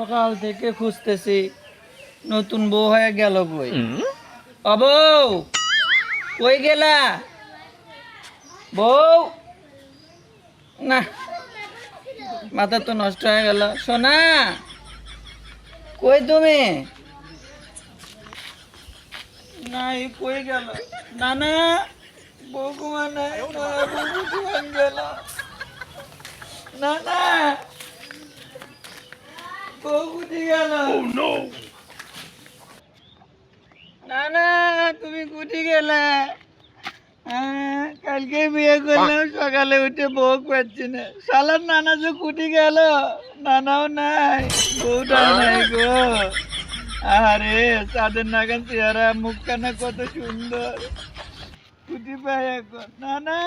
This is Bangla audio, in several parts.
সকাল থেকে খুঁজতেছি। নতুন বউ হয়ে গেল কই? বউ কই গেলা? বউ না মাথা তো নষ্ট হয়ে গেল। সোনা কই তুমি? নাই কই গেল? না না বউকুমা নাই না বউকুমা গেল। না না বউ কুটি গেল। না না তুমি গেলে? হ্যাঁ, কালকে বিয়ে করলাম সকালে উঠে বউ পাচ্ছি না। শালার নানা যে কুটি গেল নানাও নাই বউটাও নাই গো। আরে চাঁদের নাগান চেহারা মুখখানা কত সুন্দর। কুটি পাই এখন। নানা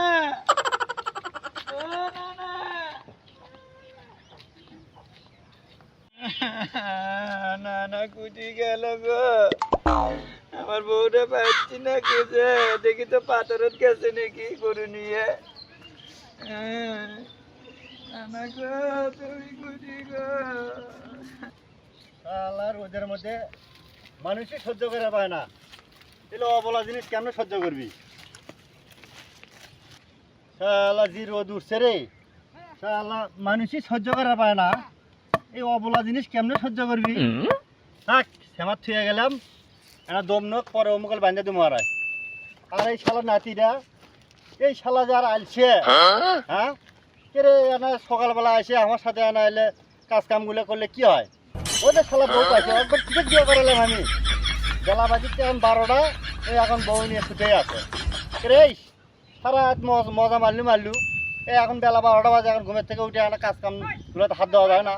ও নানা কুটি গেল গো। আমার বউটা পাচ্ছি না কেছে দেখি তো পাথরত গেছে নাকি গরু নিয়ে। হ্যাঁ। নানা গো, তুমি কুটি গো। শালার ওদের মধ্যে মানুষই সহ্য করে পায় না। এগুলো অবলা জিনিস কেমন সহ্য করবি? শালা জি রোদ উঠছে রে। শালা মানুষই সহ্য করে পায় না। এই অবলা জিনিস কেমনে সহ্য করবি? থাক শ্যামার থুয়ে গেলাম। একটা দম নোক পরে অমুকল বান্ধে দেবো আর আর এই শালা নাতিটা এই শালা যার আলছে হ্যাঁ? কে রে এনা সকালবেলা এসে আমার সাথে আনা এলে কাজ কামগুলো করলে কি হয়? ওদের শালা বউ পাইছে একবার টিকিট দিয়ে করালাম আমি। বেলা বাজিতে এখন বারোটা এই এখন বউ নিয়ে ছুটে আছে। রে সারা মজ- মজা মারলু মারলু। এখন বেলা বারোটা বাজে এখন ঘুমের থেকে উঠে এখন কাজ কাম গুলোতে হাত দেওয়া যায় না।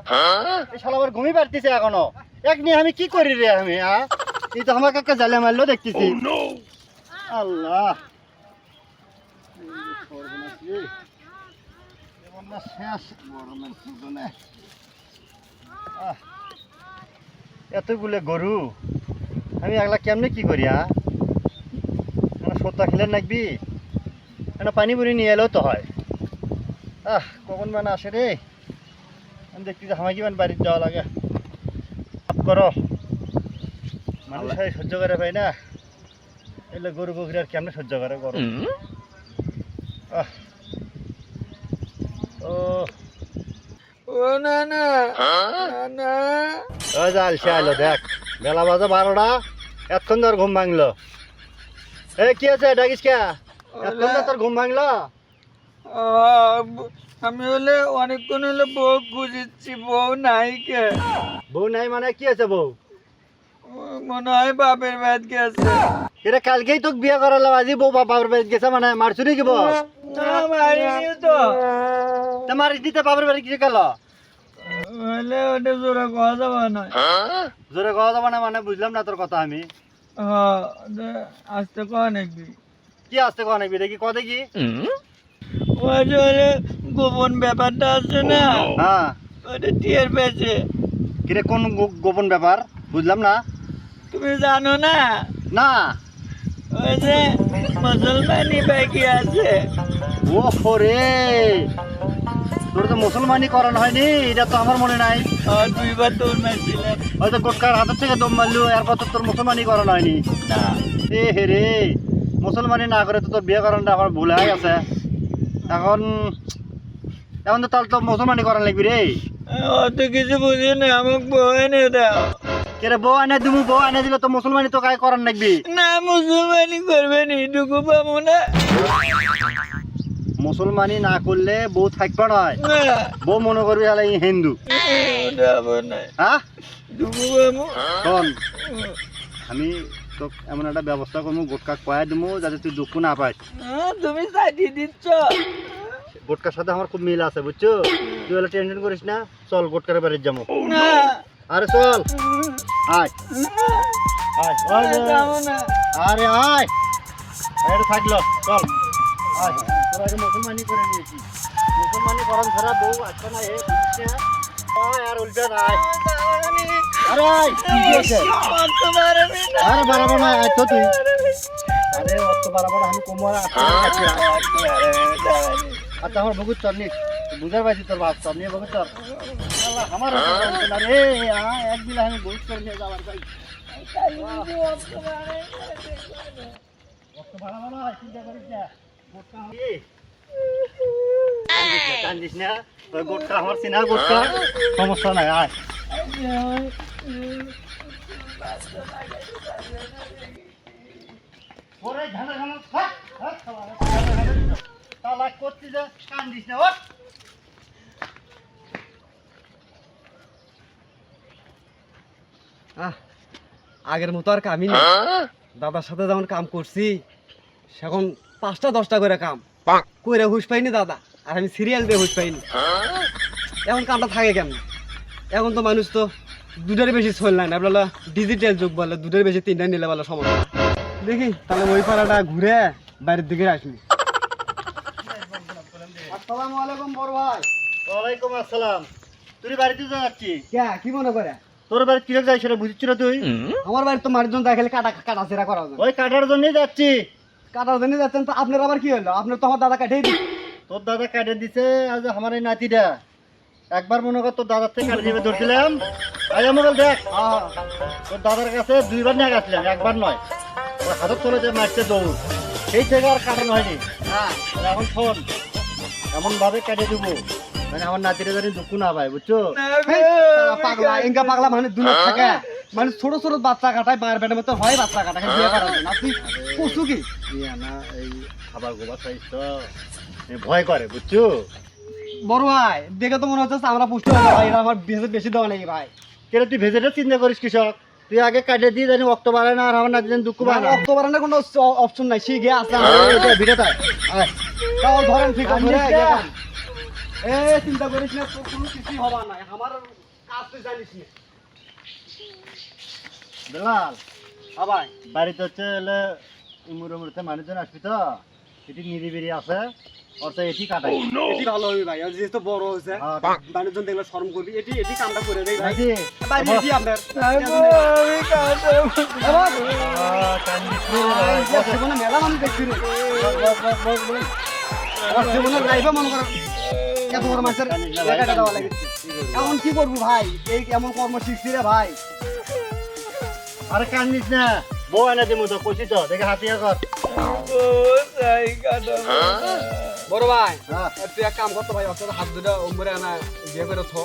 এই শালা আবার ঘুমিয়ে পারতেছে এখনও। এক নিয়ে আমি কি করি রে আমি হ্যাঁ? এই তো আমাকে একটা জালে মারলো দেখতেছি। আল্লাহ শেষ গরমের সিজনে এতগুলো গরু আমি একলা কেমনে কি করি হ্যাঁ? সত্তা খেলে নাকবি পানি পুরি নিয়ে এলেও তো হয়। আহ কখন মানে আসে রে? আমি দেখছি যে আমাকে মানে বাড়িতে যাওয়া লাগে। করো। মানুষ হয় সহ্য করে পাই না। এলে গরু বকরি আর কেমনে সহ্য করে আহ। ও। ও নানা। নানা। ওই যে আলসে আইলো দেখ। বেলা বাজে বারোটা। এতক্ষণ তোর ঘুম ভাঙলো। এ কি আছে ডাকিস কে? এতক্ষণ তোর ঘুম ভাঙলো? আমি হলে অনেকক্ষণ হলে বউ খুঁজেছি বউ নাই কে বউ নাই মানে কি আছে বউ? মনে হয় বাপের বাদ গেছে। এটা কালকেই তোকে বিয়ে করালাম আজি বউ বাবার বাড়ি গেছে মানে মারছু নাকি বউ? না মারিনি তো। তা মারিস দিতে বাবার বাড়ি কিছু গেল? হলে ওটা জোরে কথা যাবে না। জোরে কথা যাব না মানে বুঝলাম না তোর কথা আমি। হ্যাঁ আসতে কয় নাকি। কি আসতে কো নাকি? দেখি কত কি গোপন ব্যাপারটা আছে না? হ্যাঁ। ওটা টের পেয়েছে। কিরে কোন গোপন ব্যাপার? বুঝলাম না। তুমি জানো না? না। ওই যে মুসলমানি বাকি আছে। ও রে। তোর তো মুসলমানি করানো হয়নি এটা তো আমার মনে নাই। দুইবার দৌড় মারছিলেন হয়তো গোটকার হাতের থেকে দম মারলু এরপর তো তোর মুসলমানি করানো হয়নি। না। এ হে রে মুসলমানি না করে তো তোর বিয়ে করানোটা আমার ভুল হয়ে গেছে। এখন এখন তো তাহলে তো মুসলমানি করান লাগবি রে। অত কিছু বুঝি না আমাকে বউ এনে দাও। কে রে বউ এনে দিমু বউ এনে দিলে তো মুসলমানি তো কাজ করান লাগবি? না মুসলমানি করবে নি ঢুকু পাবো না। মুসলমানি না করলে বউ থাকবে না। বউ মনে করবি হলে হিন্দু। হ্যাঁ? আমি তো এমন একটা ব্যবস্থা করব গোটকা কয়া দিবো যাতে তুই দুঃখ না পাস হ্যাঁ, তুমি সাইডি দিচ্ছ। গোটকার সাথে আমার খুব মিল আছে বুঝছ? তুই হলে টেনশন করিস না চল গোটকার বাড়ির যাব আরে চল। আয়। আরে আয়। এটা থাকল চল। আয়। তোর মুসলমানি করে নিয়েছি। মুসলমানি করান ছাড়া বউ আসবে না এ না। আর উল্টে আয় আরে কি হয়েছে? অত না। আরে বাড়াবো না তো তুই। আরে অত বাড়াবো না আমি কোমর আচ্ছা আমার বগুর চর নিস। বুঝার পাইছি তোর বাপ চর নিয়ে বগুর চর। আমার হাতে জানতো না রে। আ, এক বিলা আমি বহুত করে নিয়ে যাবার কত ভাড়া ভাড়া চিন্তা করিস না? কান্দিস না, ওই গোটকা আমার চিনা গোটকা সমস্যা নাই আয়। ওরে ঝাড়া ঝাড়া থাক থাক শালা, ঝাড়া ঝাড়া দিছ। তালাক করছিস যে কান্দিস না ওঠ। আগের মতো আর কামই নেই। দাদার সাথে যেমন কাম করছি সেখন পাঁচটা দশটা করে কাম। কইরা হুশ পাইনি দাদা আর আমি সিরিয়াল দিয়ে হুশ পাইনি। এখন কামটা থাকে কেমন? এখন তো মানুষ তো দুধের বেশি চল নাই ডিজিটাল যুগ বলে দুধের বেশি তিনটা নিলে বলে সমস্যা দেখি তাহলে ওই পাড়াটা ঘুরে বাইরের দিকে আসবি। আসসালামু আলাইকুম বড় ভাই। ওয়ালাইকুম আসসালাম। তুই বাড়িতে যাচ্ছি কে? কি মনে করে? তোর বাড়ি কিরক যাই সেটা বুঝছিস তুই? আমার বাড়ির তো মানুষজন দেখালে কাটা কাটা সেরা করা যায় ওই কাটার জন্যই যাচ্ছি। কাটার জন্য যাচ্ছেন তো আপনার আবার কি হলো? আপনার তো আমার দাদা কাটেই দিন তোর দাদা কাটে দিছে আজ আমার এই নাতিটা। একবার মনে কর তোর দাদার থেকে কাটে নিয়ে ধরছিলাম। আজ মোবাইল দেখ। তোর দাদার কাছে দুইবার নিয়ে গেছিলাম একবার নয়। ওর হাতের তোলে যে মারতে দৌড়। সেই থেকে আর কাটানো হয়নি। হ্যাঁ। এখন শোন এমন ভাবে কেটে দেবো মানে আমার নাতিটা জানি দুঃখ না পায় বুঝছ? পাগলা এঙ্গা পাগলা মানে দূরে থাকে। মানে ছোট ছোট বাচ্চা কাটায় মায়ের পেটের মতো হয় বাচ্চা কাটায় বিয়ে করা যায় না তুই পশু কি? না এই খাবার গোবার চাইছ তো ভয় করে বুঝছ? বড় ভাই দেখে তো মনে হচ্ছে আমরা পুষ্ট যাব, ভাই এরা আমার বেশি বেশি দেওয়া নেই ভাই। কেন তুই ভেজেটা চিন্তা করিস কৃষক? তুই আগে কাটে দিয়ে জানি রক্ত বাড়ায় না আর আমার নাতি জানি দুঃখ পায় না। কোনো অপশন নাই শিখে আছে ভিড়ে তাও ধরেন ঠিক আছে না। এ চিন্তা করিস না কোনো কিছুই হবা না। আমার কাজ তুই জানিস না। বেলাল আবাই। বাড়িতে হচ্ছে এলে ইমুর মুড়তে মানুষজন আসবি তো এটি নিরিবিরি আছে অর্থাৎ এটি কাটাই। এটি ভালো হবে ভাই আর যেহেতু বড় হয়েছে হ্যাঁ, মানুষজন দেখলে শরম করবি। এটি এটি কামটা করে দেই ভাই। ভাই এটি আপনার। ভাই। মেলা মানুষ দেখছি রে। আমার জীবনের লাইফে মনে করো এত বড় মাছের একাটা দেওয়া লাগছে। এখন কি করব ভাই? এই এমন কর্ম শিখছি রে ভাই? আরে কান্দিস না। বউ এনে দিমু তো কষি তো দেখে হাতিয়া কর তাই। বড় ভাই হ্যাঁ। তুই এক কাম করতো ভাই অত হাত দুটো উমরে আনা বিয়ে করে থো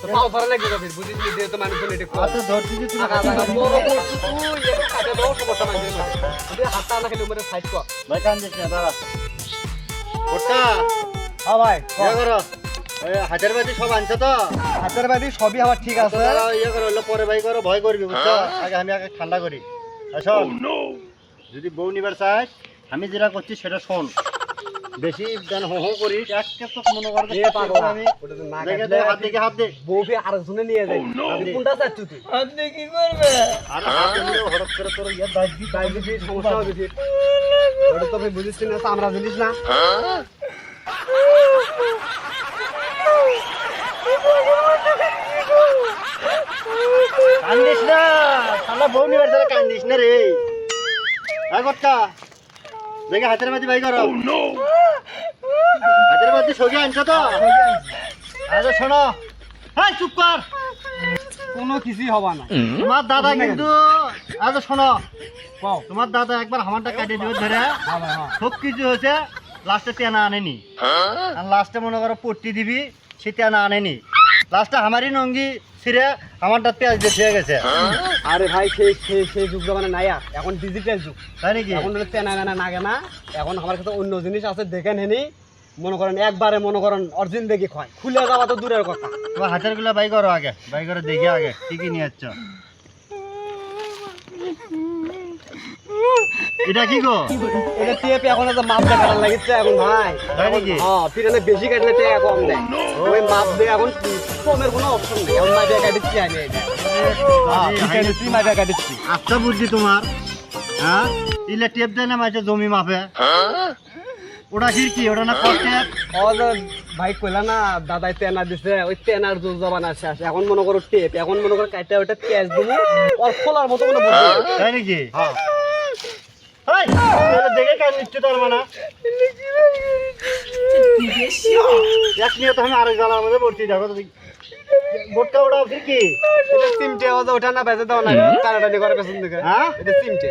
তো পাও ধরা লাগবে যাবে বুঝিস নি যেহেতু মানুষজন এটি করে। আচ্ছা ধরছি যে তুমি আগা আগা বড় করছিস তুই এটা কাটে দাও সমস্যা নাই তুই হাতটা না খেলে উমরে সাইড কর। ভাই কান্দিস না দাঁড়া। ওটা হ্যাঁ ভাই করো। এই সব আনছো তো? সবই আমার ঠিক আছে। ইয়ে করো পরে ভাই করো ভয় করবি বুঝছ? আগে আমি আগে ঠান্ডা করি। শোন যদি বউ নিবার চাই আমি যেটা করছি সেটা শোন। বেশি যেন হো হো করিস একটা তো মনে করবে আমি। ওটা দেখে কাটলে দে হাত দে। বউকে নিয়ে যাই কোনটা চাচ্ছ তুই? আপনি কি করবে? আর হাত দিলে হঠাৎ করে তোর ইয়ে দাগ দি সমস্যা হবে ওটা তো বুঝিস না আমরা জিনিস না। কান্দিস না শালা বউ নিবার কান্দিস না রে। আগরটা দেখে হাতের মাঝে ভাই করো। হাতের মধ্যে সগে আনছো তো। আচ্ছা শোনো হ্যাঁ চুপ কর। কোনো কিছুই হবা না। তোমার দাদা কিন্তু আচ্ছা শোনো তোমার দাদা একবার হামারটা কাটিয়ে দিবে ধরে। সব কিছু হয়েছে লাস্টে তেনা আনেনি। আর লাস্টে মনে করো পট্টি দিবি সে তেনা আনেনি। লাস্টে আমারই নঙ্গি ছিঁড়ে আমারটা পেঁয়াজ দিয়ে ছুঁয়ে গেছে। আরে ভাই সেই সেই সেই যুগ মানে নাই আর এখন ডিজিটাল যুগ। তাই নাকি? এখন তেনা মেনা নাগে না। এখন আমার কাছে অন্য জিনিস আছে দেখে নেনি মনে করেন একবারে মনে করেন অরিজিন দেখি খয়। খুলে যাওয়া তো দূরের কথা। তোমার হাতেরগুলা বাই করো আগে বাই করে দেখি আগে কি কি নিয়ে যাচ্ছ? এটা কি গো? এটা টেপ এখন তো মাপ লাগিচ্ছে এখন ভাই। তাই নাকি? হ্যাঁ পিছনে বেশি কাটলে টেপ কম দেয়। ওই মাপ দিয়ে এখন কমের কোনো অপশন নেই। এখন মাইপে কাটিচ্ছি আমি এটা। হ্যাঁ, আছে, কাটিচ্ছি। আচ্ছা বুদ্ধি তোমার। হ্যাঁ? ইলে টেপ দেয় না মাঝে জমি মাপে? ওটা কি কি? ওটা না ভাই কইলা না দাদাই তেনা দিছে ওই তেনার জোর জবানা শেষ এখন মনে করো টেপ এখন মনে করো কাইটা ওইটা পেঁয়াজ দিবি ওর খোলার মতো কোনো বুদ্ধি নেই। তাই নাকি? হ্যাঁ। দেখে কাজ নিচ্ছে তোর মানে? এক নিয়ে তো আমি আরেক জানার মধ্যে পড়ছি দেখো তো ওটা ফির কি? চিমটে ওঠা না বেজে দাও না টানাটানি করে পেছন দিকে। হ্যাঁ? এটা চিমটে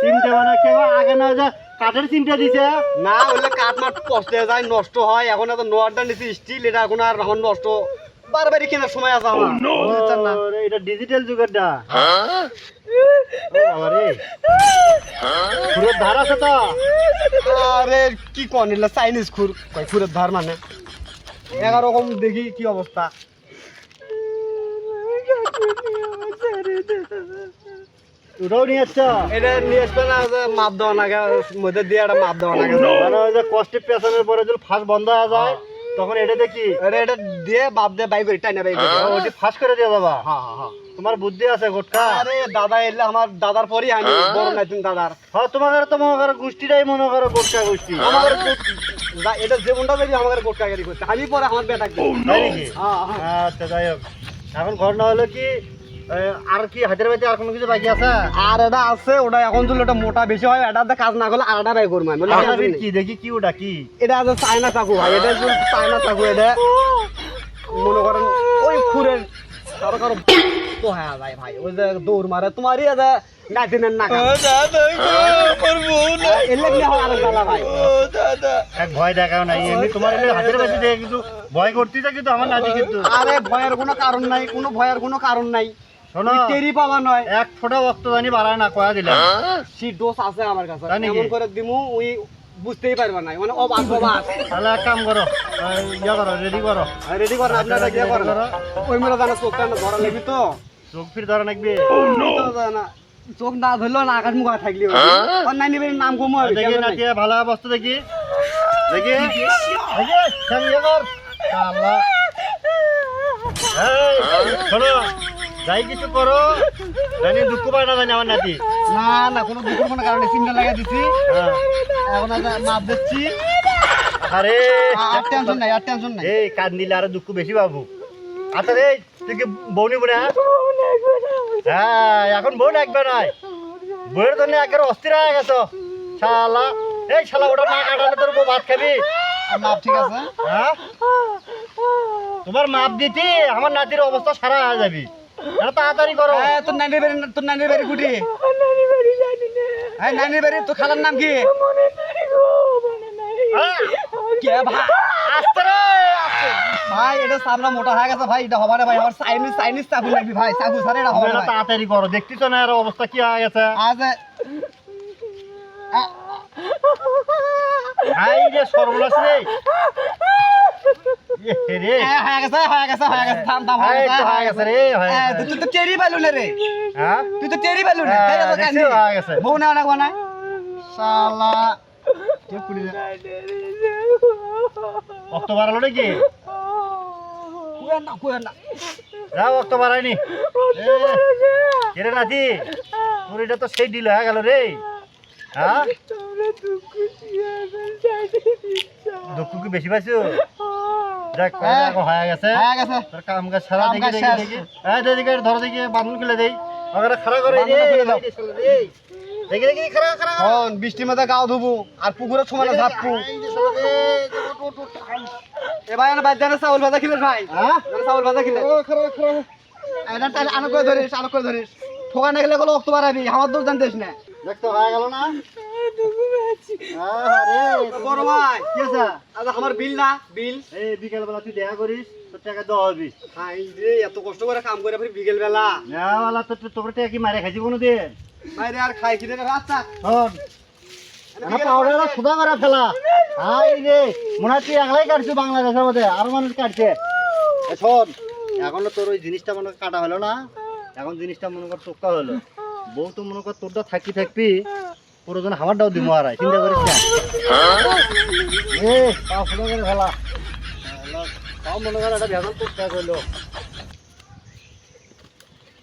চিমটে মানে আগে না যে কাঠের চিমটে দিছে? না হলে কাঠ মাঠ পচতে যায় নষ্ট হয়। এখন এত নোয়ারটা নিচে স্টিল এটা এখন আর এখন নষ্ট। বারবারই কেনার সময় আছে আমার। না। এটা ডিজিটাল যুগের ডা ও বাবা ধার আছে তো। আরে কি কন এগুলা চাইনিজ খুর। কয় খুরের ধার মানে? এগারো রকম দেখি কি অবস্থা। ওটাও নিয়ে আসছ? এটা নিয়ে আসবে না যে মাপ দেওয়া না মধ্যে দিয়ে একটা মাপ দেওয়া না। মানে ওই যে কষ্টে পেছনের পরে যদি ফাঁস বন্ধ হয়ে যায় তখন এটা দেখি এটা এটা দিয়ে বাপ দে বাই করি টাইনা বাই করি। ওটি ফাঁস করে দিয়ে বাবা। হ্যাঁ হ্যাঁ হ্যাঁ। তোমার বুদ্ধি আছে গোটকা। আরে দাদা এলে আমার দাদার পরই আমি বড় নাইতুন দাদার। হ্যাঁ তোমাদের তো মনে করো গোষ্ঠীটাই মনে করো গোটকা গোষ্ঠী। আমার যা- এটা জীবনটা যদি আমার গোটকা গাড়ি করতে আমি পরে আমার বেটা হ্যাঁ হ্যাঁ আচ্ছা যাই হোক। এখন ঘটনা হলো কি আর কি হাতের বাড়িতে আর কোনো কিছু বাকি আছে? আর এটা আছে ওটা এখন যদি ওটা মোটা বেশি হয় এটাতে কাজ না করলে আর এটা বাই করব আমি। কি দেখি কি ওটা কি? এটা আছে চায়না চাকু ভাই এটা যদি চায়না চাকু এটা। মনে করেন ওই খুরের কারও কারও পোহা যায় ভাই ওই যে দৌড় মারে তোমারই এটা নাতিনের নাকা। এলে কি হয় ভাই। এক ভয় দেখাও নাই এমনি তোমার এলে হাতের বাড়িতে দেখে কিন্তু ভয় কিন্তু আমার নাতি কিন্তু। আরে ভয়ের কোনো কারণ নাই কোনো ভয়ের কোনো কারণ নাই। শোনো। পাওয়া নয়। এক ফোঁটা রক্ত জানি বাড়ায় না কয়া দিলাম। সি ডোজ আছে আমার কাছে? এমন করে দিমু ওই বুঝতেই পারবা না। মানে অবাক অবাক। তাহলে এক কাম করো ইয়া করো রেডি করো। রেডি করেন আপনারা কি করেন ওই মেরে জানা চোখটা না ধরা লাগবি তো। চোখ ফির ধরা নাকবে তো চোখ না ধরলো না আকাশ মুখা থাকলি অন্যান্য বের নাম কমু দেখি নাতি ভালো অবস্থা দেখি। দেখি। দেখি সামনে ইয়ে কর। আল্লাহ এই, শোনো। যাই কিছু করো। জানি দুঃখ পায় না জানি আমার নাতি। না না কোনো দুপুর কোনো কারণে চিন্তা লাগা দিছি। হ্যাঁ। এখন মাপ দিচ্ছি আরে। আর টেনশন নাই আর টেনশন নাই। এই কান দিলে আরও দুঃখ বেশি পাবো। আচ্ছা রে তুই কি বউ নিবো না? হ্যাঁ এখন বউ ডাকবে নাই বউয়ের জন্য একেবারে অস্থির হয়ে গেছো। শালা। এই শালা ওটা না কাটালে তোর বউ ভাত খাবি? আর মাপ ঠিক আছে? হ্যাঁ? তোমার মাপ দিতি আমার নাতির অবস্থা সারা হয়ে যাবি। তাড়াতাড়ি করো। তোর নানির বাড়ি তোর নানির বাড়ি কুটি? হ্যাঁ নানির বাড়ি তোর খালার নাম কি? কে ভাই? আস্তে রে ভাই এটা সামনা মোটা হয়ে গেছে ভাই এটা হবে না ভাই আমার চাইনিজ চাইনিজ চাকু লাগবি ভাই চাকু স্যার এটা হবে না ভাই। তাড়াতাড়ি করো দেখতেছ না এর অবস্থা কি হয়ে গেছে? আজ এই যে সর্বনাশ রে। রে হয়ে গেছে হয়ে গেছে হয়ে গেছে থাম থাম হয়ে গেছে তো হয়ে গেছে রে। তুই তো টেরি পাইলু না রে। হ্যাঁ? তুই তো টেরি পাইলু না হ্যাঁ, তাই কান্দি। হয়ে গেছে। বউ না না না। শালা। কে কুড়ি রক্ত বাড়ালো নাকি? কুয়া না কুয়া না। রক্ত বাড়ায়নি। এ, কেরে নাতি তোর এটা তো সেই ডিল হয়ে গেল রে। হ্যাঁ? দুঃখ কি বেশি পাইছো? দেখ হ্যাঁ। হয়ে গেছে হয়ে গেছে তোর কাম কাজ সারা দেখি কাজ দেখি শেষ। দেখি এই দেখি ধরো দেখি বাঁধন খুলে দেই ওখানে খাড়া করে খুলে দাও। দেখি দেখি খাড়া খাড়া খাড়া। হন বৃষ্টির মধ্যে গাও ধুবু আর পুকুরের সময়। এ ভাই আনা বাদ চাউল ভাজা খিলে ভাই হ্যাঁ? চাউল ভাজা খিলে ও, খাড়া, খাড়া। এটা তাহলে আনো করে ধরিস আনো করে ধরিস ঠোকা না গেলে অক্টোবর আবি আমার দোষ জানতিস না দেখ তো হয়ে গেল না বড় ভাই কি আছে? আমার বিল না? বিল? এই বিকেল বেলা তুই দেখা করিস তোর টাকা দেওয়া হবি। হাই রে এত কষ্ট করে কাম করে ফির বিকেল বেলা তোর টাকা কি মারে খাইছি কোনো দিন ভাই আর খাই খিদে আচ্ছা। হন পাউডার সুদা করে ফেলা। হাই রে মনে হয় তুই একলাই বাংলাদেশের মধ্যে। আরও মানুষ কাটছে। শোন এখন তোর ওই জিনিসটা মনে কাটা হলো না? এখন জিনিসটা মনে কর চোখা হলো। বউ তো মনে কর তোরটা থাকি থাকবি। পুরোজন হামারটাও দিব আর চিন্তা করিস না। এ পা ফুলো করে ফেলা মনে কর একটা ভেজাল তোর হলো